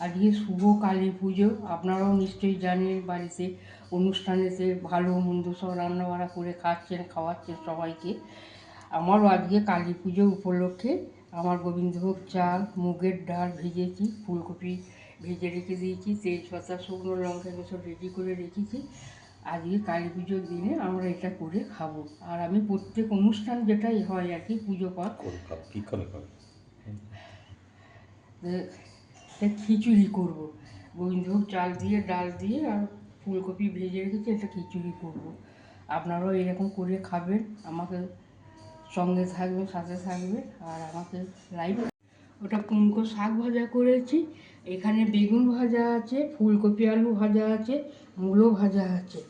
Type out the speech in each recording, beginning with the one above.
আজকে শুভ কালী পুজো আপনারাও নিশ্চয়ই জানেন বাড়িতে অনুষ্ঠানেতে ভালো মন্দ সব রান্নাবাড়া করে খাচ্ছেন খাওয়াচ্ছেন সবাইকে। আমারও আজকে কালী পুজো উপলক্ষে আমার গোবিন্দভোগ চাল মুগের ডাল ভেজেছি ফুলকপি ভেজে রেখে দিয়েছি তেজপাতা শুকনো লঙ্কা এগুলো সব রেডি করে রেখেছি। আজকে কালী পুজোর দিনে আমরা এটা করে খাব। আর আমি প্রত্যেক অনুষ্ঠান যেটাই হয় আর কি পুজো পাঠ কী করে খিচুড়ি করব। গোবিন্দভোগ চাল দিয়ে, ডাল দিয়ে আর ফুলকপি ভেজে রেখেছি, একটা খিচুড়ি করব। আপনারাও এরকম করে খাবেন, আমাকে সঙ্গে থাকবেন, সাথে থাকবে আর আমাকে লাইভ ওটা কুমকো শাক ভাজা করেছি, এখানে বেগুন ভাজা আছে, ফুলকপি আলু ভাজা আছে, মূলো ভাজা আছে।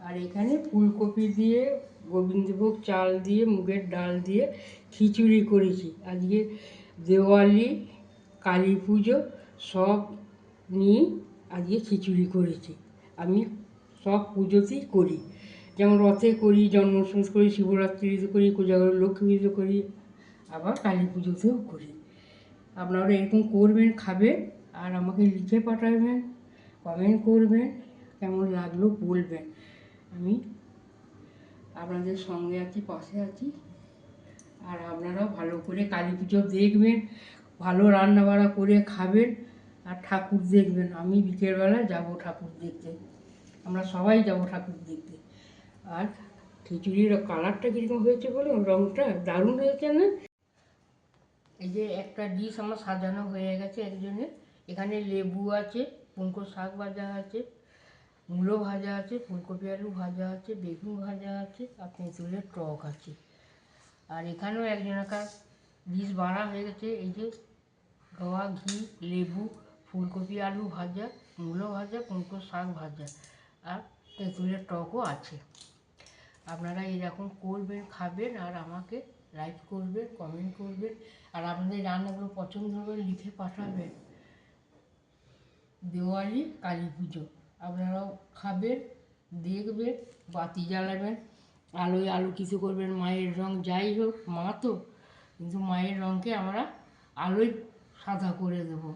আর এখানে ফুলকপি দিয়ে গোবিন্দভোগ চাল দিয়ে, মুগের ডাল দিয়ে খিচুড়ি করেছি। আজকে দেওয়ালি, কালী পুজো সব নিয়ে আজকে খিচুড়ি করেছি। আমি সব পুজোতেই করি। যেমন রথে করি, জন্মাষ্টমী করি, শিবরাত্রিতে করি, কোজাগর লক্ষ্মী পুজো করি, আবার কালী পুজোতেও করি। আপনারা এরকম করবেন, খাবেন, আর আমাকে লিখে পাঠাবেন কমেন্ট করবেন, কেমন লাগল বলবেন। আমি আপনাদের সঙ্গে আছি, পাশে আছি, আর আপনারাও ভালো করে কালী পুজো দেখবেন, ভালো রান্না বাড়া করে খাবেন আর ঠাকুর দেখবেন আমি বিকেলবেলা যাব ঠাকুর দেখতে। আমরা সবাই যাব ঠাকুর দেখতে। আর খিচুড়ির কালারটা কীরকম হয়েছে বলুন? রঙটা দারুণ হয়েছে না? এই যে একটা ডিশ আমার সাজানো হয়ে গেছে একজনের এখানে লেবু আছে পুঙ্কো শাক ভাজা আছে, মূলো ভাজা আছে, ফুলকপি আলু ভাজা আছে, বেগুন ভাজা আছে, আর তেঁতুলের টক আছে। আর এখানেও একজনকার ডিশ বাড়া হয়ে গেছে। এই যে গাওয়া ঘি, লেবু ফুলকপি, আলু ভাজা, মূলো ভাজা পুঙ্কো শাক ভাজা আর তেঁতুলের টকও আছে। আপনারা এরকম করবেন, খাবেন আর আমাকে লাইক করবেন কমেন্ট করবেন আর আপনাদের রান্নাগুলো পছন্দ হবে লিখে পাঠাবেন। দেওয়ালি, কালী পুজো, আপনারাও খাবেন, দেখবেন, বাতি জ্বালাবেন, আলোয় আলো কিছু করবেন, মায়ের রং যাই হোক, মা তো, কিন্তু মায়ের রঙকে আমরা আলোয় সাদা করে দেবো।